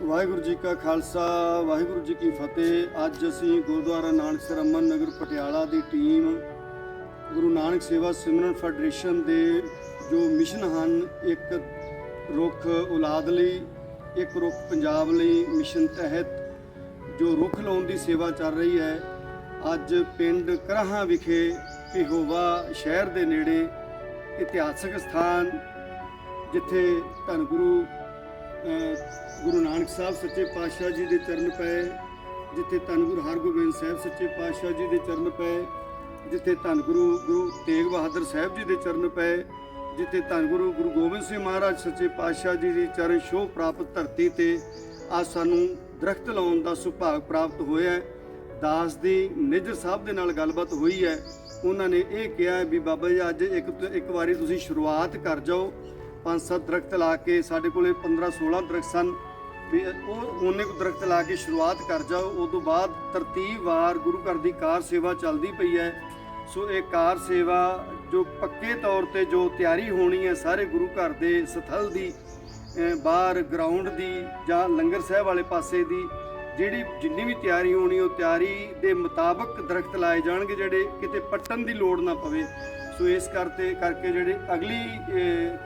ਵਾਹਿਗੁਰੂ ਜੀ ਕਾ ਖਾਲਸਾ, ਵਾਹਿਗੁਰੂ ਜੀ ਕੀ ਫਤਿਹ। ਅੱਜ ਅਸੀਂ ਗੁਰਦੁਆਰਾ ਨਾਨਕ ਸਰ ਅਮਨ ਨਗਰ ਪਟਿਆਲਾ ਦੀ ਟੀਮ ਗੁਰੂ ਨਾਨਕ ਸੇਵਾ ਸਿਮਰਨ ਫੈਡਰੇਸ਼ਨ ਦੇ ਜੋ ਮਿਸ਼ਨ ਹਨ, ਇੱਕ ਰੁੱਖ ਔਲਾਦ ਲਈ, ਇੱਕ ਰੁੱਖ ਪੰਜਾਬ ਲਈ ਮਿਸ਼ਨ ਤਹਿਤ ਜੋ ਰੁੱਖ ਲਾਉਣ ਦੀ ਸੇਵਾ ਚੱਲ ਰਹੀ ਹੈ। ਅੱਜ ਪਿੰਡ ਕਰਾਹਾਂ ਵਿਖੇ ਪਿਹੋਵਾ ਸ਼ਹਿਰ ਦੇ ਨੇੜੇ ਇਤਿਹਾਸਕ ਸਥਾਨ, ਜਿੱਥੇ ਧੰਨ ਗੁਰੂ ਗੁਰੂ ਨਾਨਕ ਸਾਹਿਬ ਸੱਚੇ ਪਾਤਸ਼ਾਹ ਜੀ ਦੇ ਚਰਨ ਪਏ, ਜਿੱਥੇ ਧੰਨ ਗੁਰੂ ਹਰਗੋਬਿੰਦ ਸਾਹਿਬ ਸੱਚੇ ਪਾਤਸ਼ਾਹ ਜੀ ਦੇ ਚਰਨ ਪਏ, ਜਿੱਥੇ ਧੰਨ ਗੁਰੂ ਗੁਰੂ ਤੇਗ ਬਹਾਦਰ ਸਾਹਿਬ ਜੀ ਦੇ ਚਰਨ ਪਏ, ਜਿੱਥੇ ਧੰਨ ਗੁਰੂ ਗੁਰੂ ਗੋਬਿੰਦ ਸਿੰਘ ਮਹਾਰਾਜ ਸੱਚੇ ਪਾਤਸ਼ਾਹ ਜੀ ਦੀ ਚਰਨ ਛੋਹ ਪ੍ਰਾਪਤ ਧਰਤੀ ਤੇ ਅੱਜ ਸਾਨੂੰ ਦਰਖਤ ਲਾਉਣ ਦਾ ਸੁਭਾਗ ਪ੍ਰਾਪਤ ਹੋਇਆ ਹੈ। ਦਾਸ ਦੀ ਨਿੱਜਰ ਸਾਹਿਬ ਦੇ ਨਾਲ ਗੱਲਬਾਤ ਹੋਈ ਹੈ। ਉਹਨਾਂ ਨੇ ਇਹ ਕਿਹਾ ਵੀ ਬਾਬਾ ਜੀ, ਅੱਜ ਇੱਕ ਇੱਕ ਵਾਰੀ ਤੁਸੀਂ ਸ਼ੁਰੂਆਤ ਕਰ ਜਾਓ। ਪੰਜ ਸੱਤ ਦਰਖਤ ਲਾ ਕੇ ਸਾਡੇ ਕੋਲੇ 15 16 ਦਰਖਤ ਸਨ। ਵੀ ਉਹ ਉਹਨੇ ਕੁ ਦਰਖਤ ਲਾ ਕੇ ਸ਼ੁਰੂਆਤ ਕਰ ਜਾਓ ਉਸ ਤੋਂ ਬਾਅਦ ਤਰਤੀਬ ਵਾਰ ਗੁਰੂ ਘਰ ਦੀ ਕਾਰ ਸੇਵਾ ਚੱਲਦੀ ਪਈ ਹੈ। ਸੋ ਇਹ ਕਾਰ ਸੇਵਾ ਜੋ ਪੱਕੇ ਤੌਰ ਤੇ ਜੋ ਤਿਆਰੀ ਹੋਣੀ ਹੈ ਸਾਰੇ ਗੁਰੂ ਘਰ ਦੇ ਸਥਲ ਦੀ ਬਾਹਰ ਗਰਾਊਂਡ ਦੀ ਜਾਂ ਲੰਗਰ ਸਾਹਿਬ ਵਾਲੇ ਪਾਸੇ ਦੀ ਜਿਹੜੀ ਜਿੰਨੀ ਵੀ ਤਿਆਰੀ ਹੋਣੀ ਉਹ ਤਿਆਰੀ ਦੇ ਮੁਤਾਬਕ ਦਰਖਤ ਲਾਏ ਜਾਣਗੇ ਜਿਹੜੇ ਕਿਤੇ ਪੱਟਣ ਦੀ ਲੋੜ ਨਾ ਪਵੇ। ਸੋ ਇਸ ਕਰਤੇ ਕਰਕੇ ਜਿਹੜੇ ਅਗਲੀ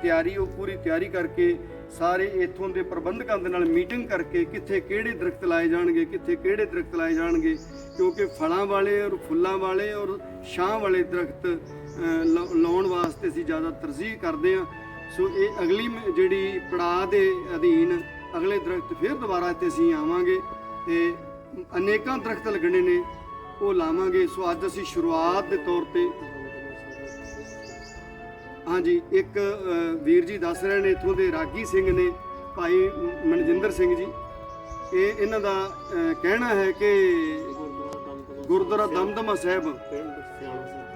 ਤਿਆਰੀ ਉਹ ਪੂਰੀ ਤਿਆਰੀ ਕਰਕੇ ਸਾਰੇ ਇਥੋਂ ਦੇ ਪ੍ਰਬੰਧਕਾਂ ਦੇ ਨਾਲ ਮੀਟਿੰਗ ਕਰਕੇ ਕਿੱਥੇ ਕਿਹੜੇ ਦਰਖਤ ਲਾਏ ਜਾਣਗੇ ਕਿੱਥੇ ਕਿਹੜੇ ਦਰਖਤ ਲਾਏ ਜਾਣਗੇ ਕਿਉਂਕਿ ਫਲਾਂ ਵਾਲੇ ਔਰ ਫੁੱਲਾਂ ਵਾਲੇ ਔਰ ਛਾਂ ਵਾਲੇ ਦਰਖਤ ਅਹ, ਲਾਉਣ ਵਾਸਤੇ ਅਸੀਂ ਜ਼ਿਆਦਾ ਤਰਜੀਹ ਕਰਦੇ ਹਾਂ। ਸੋ ਇਹ ਅਗਲੀ ਮ- ਜਿਹੜੀ ਪੜਾਅ ਦੇ ਅਧੀਨ ਅਗਲੇ ਦਰਖਤ ਫਿਰ ਦੁਬਾਰਾ ਇੱਥੇ ਅਸੀਂ ਆਵਾਂਗੇ। ਤੇ ਅਨੇਕਾਂ ਦਰਖਤ ਲੱਗਣੇ ਨੇ, ਉਹ ਲਾਵਾਂਗੇ। ਸੋ ਅੱਜ ਅਸੀਂ ਸ਼ੁਰੂਆਤ ਦੇ ਤੌਰ ਤੇ ਹਾਂਜੀ, ਇੱਕ ਵੀਰ ਜੀ ਦੱਸ ਰਹੇ ਨੇ, ਇਥੋਂ ਦੇ ਰਾਗੀ ਸਿੰਘ ਨੇ, ਭਾਈ ਮਨਜਿੰਦਰ ਸਿੰਘ ਜੀ। ਇਹ ਇਹਨਾਂ ਦਾ ਕਹਿਣਾ ਹੈ ਕਿ ਗੁਰਦੁਆਰਾ ਦਮਦਮਾ ਸਾਹਿਬ,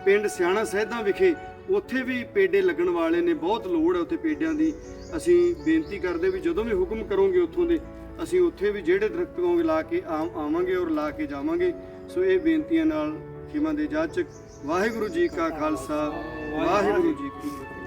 ਪਿੰਡ ਸਿਆਣਾ ਸਹਿਦਾਂ ਵਿਖੇ ਉੱਥੇ ਵੀ ਪੇਡੇ ਲੱਗਣ ਵਾਲੇ ਨੇ, ਬਹੁਤ ਲੋੜ ਹੈ ਉੱਥੇ ਪੇਡਿਆਂ ਦੀ। ਅਸੀਂ ਬੇਨਤੀ ਕਰਦੇ ਵੀ ਜਦੋਂ ਵੀ ਹੁਕਮ ਕਰੋਗੇ ਉੱਥੋਂ ਦੇ, ਅਸੀਂ ਉੱਥੇ ਵੀ ਜਿਹੜੇ ਦਰਖਤ ਕਹੋਗੇ ਲਾ ਕੇ ਆ- ਆਵਾਂਗੇ ਔਰ ਲਾ ਕੇ ਜਾਵਾਂਗੇ। ਸੋ ਇਹ ਬੇਨਤੀਆਂ ਨਾਲ ਖਿਮਾ ਦੇ ਜਾਚਕ, ਵਾਹਿਗੁਰੂ ਜੀ ਕਾ ਖਾਲਸਾ, ਵਾਹਿਗੁਰੂ ਜੀ ਕੀ ਫਤਿਹ।